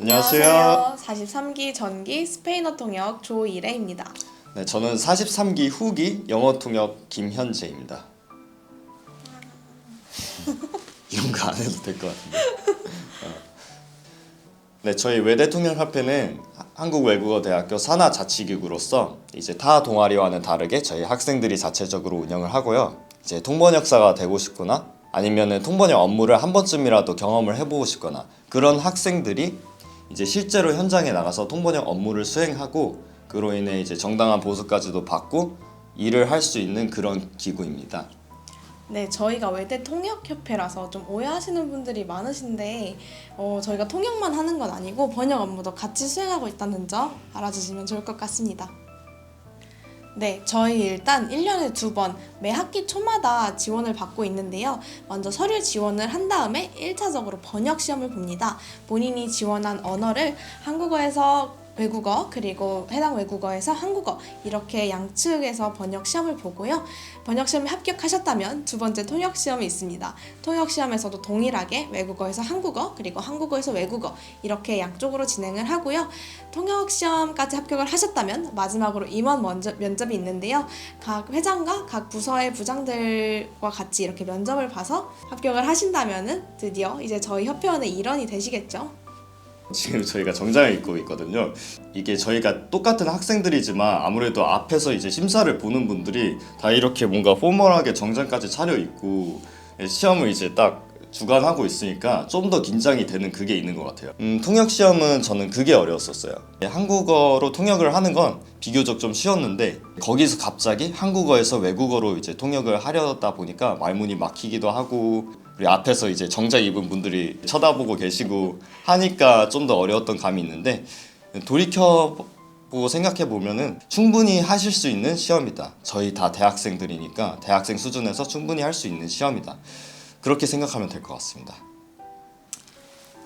안녕하세요. 43기 전기 스페인어 통역 조이래입니다. 네, 저는 43기 후기 영어 통역 김현재입니다. 이런 거 안 해도 될 것 같은데. 어. 네, 저희 외대 통역 협회는 한국 외국어 대학교 산하 자치기구로서 이제 타 동아리와는 다르게 저희 학생들이 자체적으로 운영을 하고요. 이제 통번역사가 되고 싶거나 아니면은 통번역 업무를 한 번쯤이라도 경험을 해보고 싶거나 그런 학생들이 이제 실제로 현장에 나가서 통번역 업무를 수행하고 그로 인해 이제 정당한 보수까지도 받고 일을 할 수 있는 그런 기구입니다. 네, 저희가 외대 통역협회라서 좀 오해하시는 분들이 많으신데 어, 저희가 통역만 하는 건 아니고 번역 업무도 같이 수행하고 있다는 점 알아주시면 좋을 것 같습니다. 네, 저희 일단 1년에 두 번 매 학기 초마다 지원을 받고 있는데요. 먼저 서류 지원을 한 다음에 1차적으로 번역 시험을 봅니다. 본인이 지원한 언어를 한국어에서 외국어 그리고 해당 외국어에서 한국어 이렇게 양측에서 번역 시험을 보고요. 번역 시험에 합격하셨다면 두 번째 통역 시험이 있습니다. 통역 시험에서도 동일하게 외국어에서 한국어 그리고 한국어에서 외국어 이렇게 양쪽으로 진행을 하고요. 통역 시험까지 합격을 하셨다면 마지막으로 임원 면접, 면접이 있는데요. 각 회장과 각 부서의 부장들과 같이 이렇게 면접을 봐서 합격을 하신다면은 드디어 이제 저희 협회원의 일원이 되시겠죠. 지금 저희가 정장을 입고 있거든요. 이게 저희가 똑같은 학생들이지만 아무래도 앞에서 이제 심사를 보는 분들이 다 이렇게 뭔가 포멀하게 정장까지 차려 입고 시험을 이제 딱 주관하고 있으니까 좀 더 긴장이 되는 그게 있는 것 같아요. 음, 통역 시험은 저는 그게 어려웠었어요. 한국어로 통역을 하는 건 비교적 좀 쉬웠는데 거기서 갑자기 한국어에서 외국어로 이제 통역을 하려다 보니까 말문이 막히기도 하고 우리 앞에서 이제 정장 입은 분들이 쳐다보고 계시고 하니까 좀 더 어려웠던 감이 있는데 돌이켜 보고 생각해 보면은 충분히 하실 수 있는 시험이다. 저희 다 대학생들이니까 대학생 수준에서 충분히 할 수 있는 시험이다. 그렇게 생각하면 될 것 같습니다.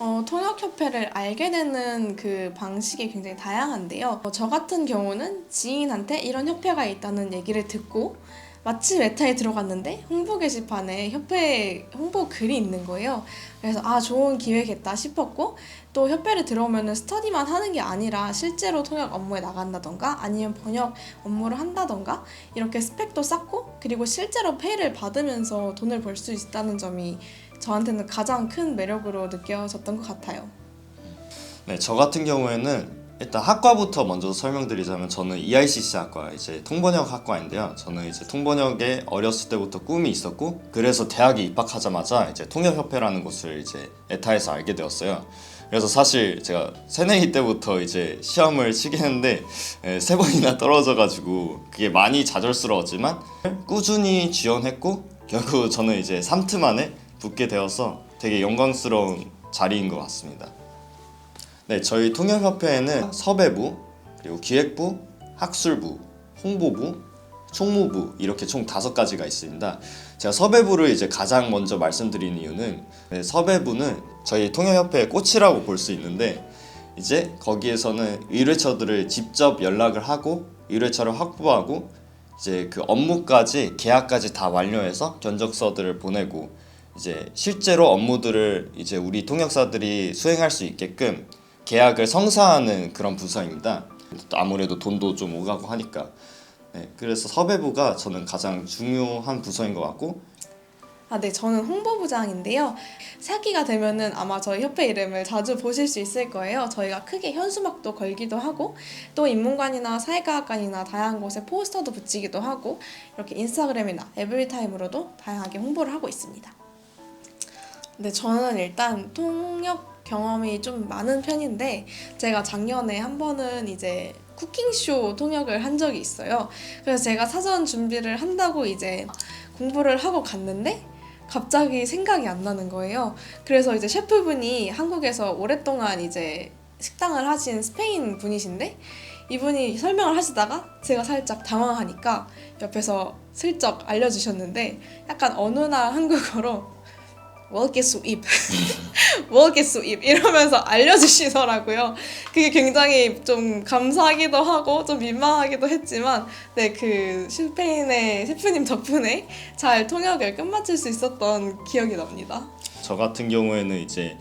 어, 통역협회를 알게 되는 그 방식이 굉장히 다양한데요. 어, 저 같은 경우는 지인한테 이런 협회가 있다는 얘기를 듣고 마침 외타에 들어갔는데 홍보 게시판에 협회 홍보 글이 있는 거예요. 그래서 아 좋은 기회겠다 싶었고 또 협회를 들어오면은 스터디만 하는 게 아니라 실제로 통역 업무에 나간다던가 아니면 번역 업무를 한다던가 이렇게 스펙도 쌓고 그리고 실제로 페이를 받으면서 돈을 벌 수 있다는 점이 저한테는 가장 큰 매력으로 느껴졌던 것 같아요. 네, 저 같은 경우에는 일단 학과부터 먼저 설명드리자면 저는 EICC 학과 이제 통번역 학과인데요. 저는 이제 통번역에 어렸을 때부터 꿈이 있었고 그래서 대학에 입학하자마자 이제 통역협회라는 곳을 이제 에타에서 알게 되었어요. 그래서 사실 제가 새내기 때부터 이제 시험을 치긴 했는데 에, 세 번이나 떨어져가지고 그게 많이 좌절스러웠지만 꾸준히 지원했고 결국 저는 이제 3트 만에 붙게 되어서 되게 영광스러운 자리인 것 같습니다. 네, 저희 통역협회에는 섭외부, 그리고 기획부, 학술부, 홍보부, 총무부 이렇게 총 다섯 가지가 있습니다. 제가 섭외부를 이제 가장 먼저 말씀드리는 이유는 네, 섭외부는 저희 통역협회의 꽃이라고 볼 수 있는데 이제 거기에서는 의뢰처들을 직접 연락을 하고 의뢰처를 확보하고 이제 그 업무까지 계약까지 다 완료해서 견적서들을 보내고 이제 실제로 업무들을 이제 우리 통역사들이 수행할 수 있게끔 계약을 성사하는 그런 부서입니다. 또 아무래도 돈도 좀 오가고 하니까. 네, 그래서 섭외부가 저는 가장 중요한 부서인 것 같고 아, 네, 저는 홍보부장인데요. 새학기가 되면은 아마 저희 협회 이름을 자주 보실 수 있을 거예요. 저희가 크게 현수막도 걸기도 하고, 또 인문관이나 사회과학관이나 다양한 곳에 포스터도 붙이기도 하고, 이렇게 인스타그램이나 에브리타임으로도 다양하게 홍보를 하고 있습니다. 네, 저는 일단 통역 경험이 좀 많은 편인데, 제가 작년에 한 번은 이제 쿠킹쇼 통역을 한 적이 있어요. 그래서 제가 사전 준비를 한다고 이제 공부를 하고 갔는데, 갑자기 생각이 안 나는 거예요. 그래서 이제 셰프분이 한국에서 오랫동안 이제 식당을 하신 스페인 분이신데 이분이 설명을 하시다가 제가 살짝 당황하니까 옆에서 슬쩍 알려주셨는데 약간 어느 날 한국어로 먹게 수입 먹게 수입 이러면서 알려주시더라고요. 그게 굉장히 좀 감사하기도 하고 좀 민망하기도 했지만 네그 스페인의 셰프님 덕분에 잘 통역을 끝마칠 수 있었던 기억이 납니다. 저 같은 경우에는 이제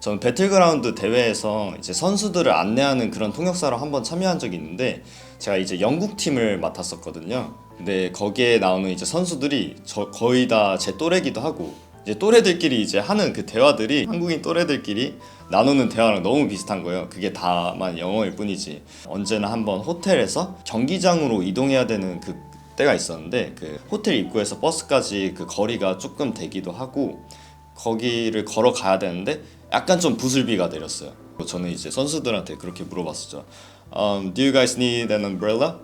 저는 배틀그라운드 대회에서 이제 선수들을 안내하는 그런 통역사로 한번 참여한 적이 있는데 제가 이제 영국 팀을 맡았었거든요. 근데 거기에 나오는 이제 선수들이 저 거의 다 제 또래기도 하고 이제 또래들끼리 이제 하는 그 대화들이 한국인 또래들끼리 나누는 대화랑 너무 비슷한 거예요. 그게 다만 영어일 뿐이지. 언제나 한번 호텔에서 경기장으로 이동해야 되는 그 때가 있었는데 그 호텔 입구에서 버스까지 그 거리가 조금 되기도 하고 거기를 걸어 가야 되는데 약간 좀 부슬비가 내렸어요. 저는 이제 선수들한테 그렇게 물어봤었죠. Um, do you guys need an umbrella?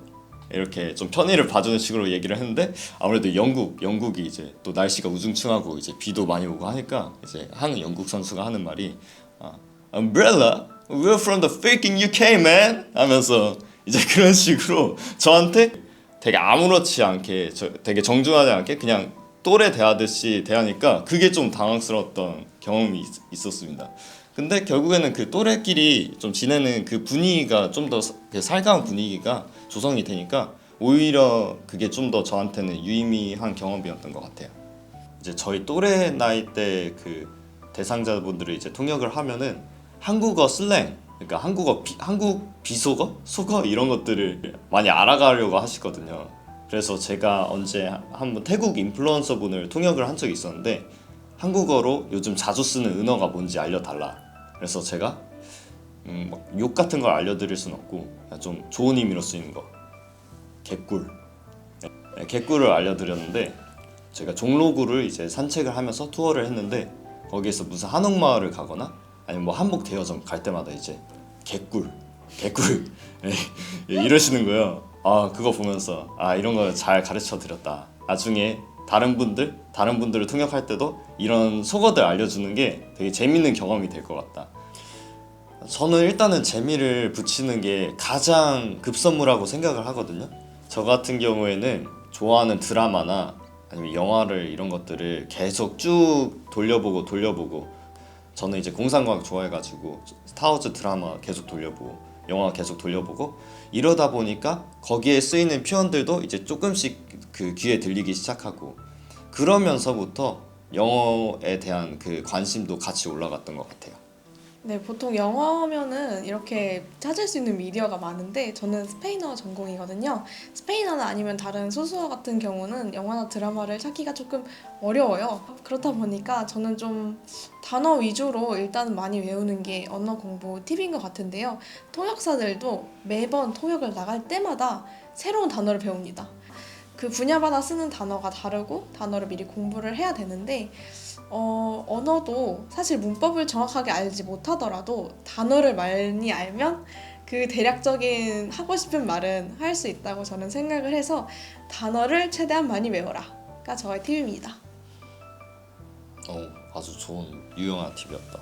이렇게 좀 편의를 봐주는 식으로 얘기를 했는데 아무래도 영국 영국이 이제 또 날씨가 우중충하고 이제 비도 많이 오고 하니까 이제 한 영국 선수가 하는 말이 아, umbrella? We're from the freaking UK, man. 하면서 이제 그런 식으로 저한테 되게 아무렇지 않게 저, 되게 정중하지 않게 그냥 또래 대하듯이 대하니까 그게 좀 당황스러웠던 경험이 있, 있었습니다. 근데 결국에는 그 또래끼리 좀 지내는 그 분위기가 좀 더 살가운 분위기가 조성이 되니까 오히려 그게 좀 더 저한테는 유의미한 경험이었던 것 같아요. 이제 저희 또래 나이 때 그 대상자분들을 이제 통역을 하면은 한국어 슬랭 그러니까 한국어 비, 한국 비속어 속어 이런 것들을 많이 알아가려고 하시거든요. 그래서 제가 언제 한번 태국 인플루언서 분을 통역을 한 적이 있었는데 한국어로 요즘 자주 쓰는 은어가 뭔지 알려달라. 그래서 제가 음, 막욕 같은 걸 알려드릴 순 없고 좀 좋은 의미로 쓰이는 거 개꿀 네, 개꿀을 알려드렸는데 제가 종로구를 이제 산책을 하면서 투어를 했는데 거기에서 무슨 한옥마을을 가거나 아니면 뭐 한복 대여점 갈 때마다 이제 개꿀 개꿀 예, 예, 이러시는 거예요. 아 그거 보면서 아 이런 거 잘 가르쳐 드렸다. 나중에 다른 분들 다른 분들을 통역할 때도 이런 속어들 알려주는 게 되게 재밌는 경험이 될 것 같다. 저는 일단은 재미를 붙이는 게 가장 급선무라고 생각을 하거든요. 저 같은 경우에는 좋아하는 드라마나 아니면 영화를 이런 것들을 계속 쭉 돌려보고 돌려보고 저는 이제 공상과학 좋아해가지고 스타워즈 드라마 계속 돌려보고 영화 계속 돌려보고 이러다 보니까 거기에 쓰이는 표현들도 이제 조금씩 그 귀에 들리기 시작하고 그러면서부터 영어에 대한 그 관심도 같이 올라갔던 것 같아요. 네, 보통 영어면은 이렇게 찾을 수 있는 미디어가 많은데 저는 스페인어 전공이거든요. 스페인어나 아니면 다른 소수어 같은 경우는 영화나 드라마를 찾기가 조금 어려워요. 그렇다 보니까 저는 좀 단어 위주로 일단 많이 외우는 게 언어 공부 팁인 것 같은데요. 통역사들도 매번 통역을 나갈 때마다 새로운 단어를 배웁니다. 그 분야마다 쓰는 단어가 다르고 단어를 미리 공부를 해야 되는데 어, 언어도 사실 문법을 정확하게 알지 못하더라도 단어를 많이 알면 그 대략적인 하고 싶은 말은 할 수 있다고 저는 생각을 해서 단어를 최대한 많이 외워라가 저의 팁입니다. 어, 아주 좋은 유용한 팁이었다.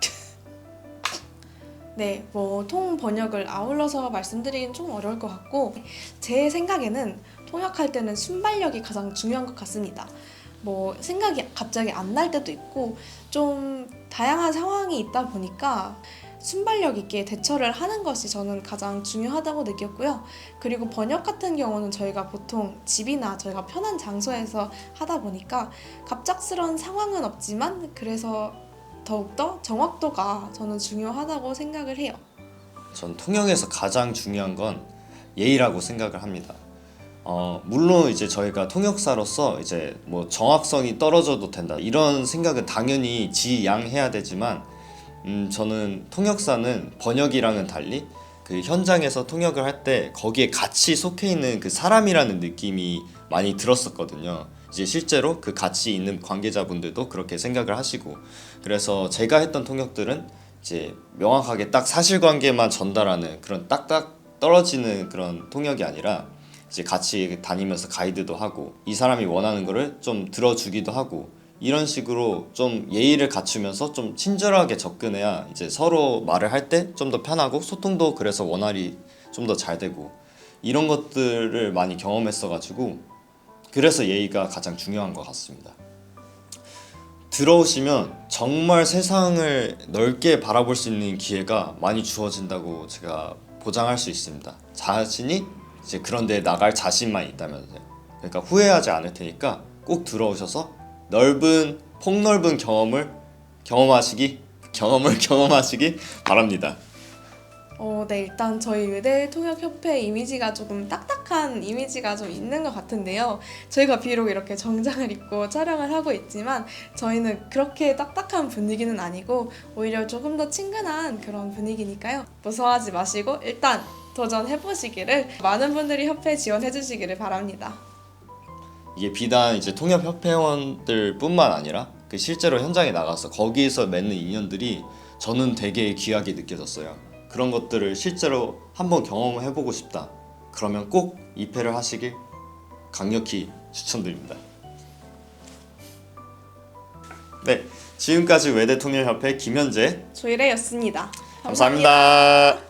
네, 뭐 통 번역을 아울러서 말씀드리긴 좀 어려울 것 같고 제 생각에는 통역할 때는 순발력이 가장 중요한 것 같습니다. 뭐 생각이 갑자기 안 날 때도 있고 좀 다양한 상황이 있다 보니까 순발력 있게 대처를 하는 것이 저는 가장 중요하다고 느꼈고요. 그리고 번역 같은 경우는 저희가 보통 집이나 저희가 편한 장소에서 하다 보니까 갑작스러운 상황은 없지만 그래서 더욱더 정확도가 저는 중요하다고 생각을 해요. 전 통역에서 가장 중요한 건 예의라고 생각을 합니다. 어, 물론 이제 저희가 통역사로서 이제 뭐 정확성이 떨어져도 된다 이런 생각은 당연히 지양해야 되지만 음, 저는 통역사는 번역이랑은 달리 그 현장에서 통역을 할 때 거기에 같이 속해 있는 그 사람이라는 느낌이 많이 들었었거든요. 이제 실제로 그 같이 있는 관계자분들도 그렇게 생각을 하시고 그래서 제가 했던 통역들은 이제 명확하게 딱 사실관계만 전달하는 그런 딱딱 떨어지는 그런 통역이 아니라 이제 같이 다니면서 가이드도 하고 이 사람이 원하는 거를 좀 들어주기도 하고 이런 식으로 좀 예의를 갖추면서 좀 친절하게 접근해야 이제 서로 말을 할 때 좀 더 편하고 소통도 그래서 원활히 좀 더 잘 되고 이런 것들을 많이 경험했어 가지고 그래서 예의가 가장 중요한 것 같습니다. 들어오시면 정말 세상을 넓게 바라볼 수 있는 기회가 많이 주어진다고 제가 보장할 수 있습니다. 자신이 이제 그런 데 나갈 자신만 있다면요. 그러니까 후회하지 않을 테니까 꼭 들어오셔서 넓은 폭넓은 경험을 경험하시기 경험을 경험하시기 바랍니다. 어, 네, 일단 저희 외대 통역협회 이미지가 조금 딱딱한 이미지가 좀 있는 것 같은데요. 저희가 비록 이렇게 정장을 입고 촬영을 하고 있지만 저희는 그렇게 딱딱한 분위기는 아니고 오히려 조금 더 친근한 그런 분위기니까요. 무서워하지 마시고 일단 도전해 보시기를 많은 분들이 협회 지원해 주시기를 바랍니다. 이게 비단 이제 통역 협회원들뿐만 아니라 그 실제로 현장에 나가서 거기에서 맺는 인연들이 저는 되게 귀하게 느껴졌어요. 그런 것들을 실제로 한번 경험해 보고 싶다. 그러면 꼭 입회를 하시길 강력히 추천드립니다. 네, 지금까지 외대 통역협회 김현재 조이레였습니다 감사합니다.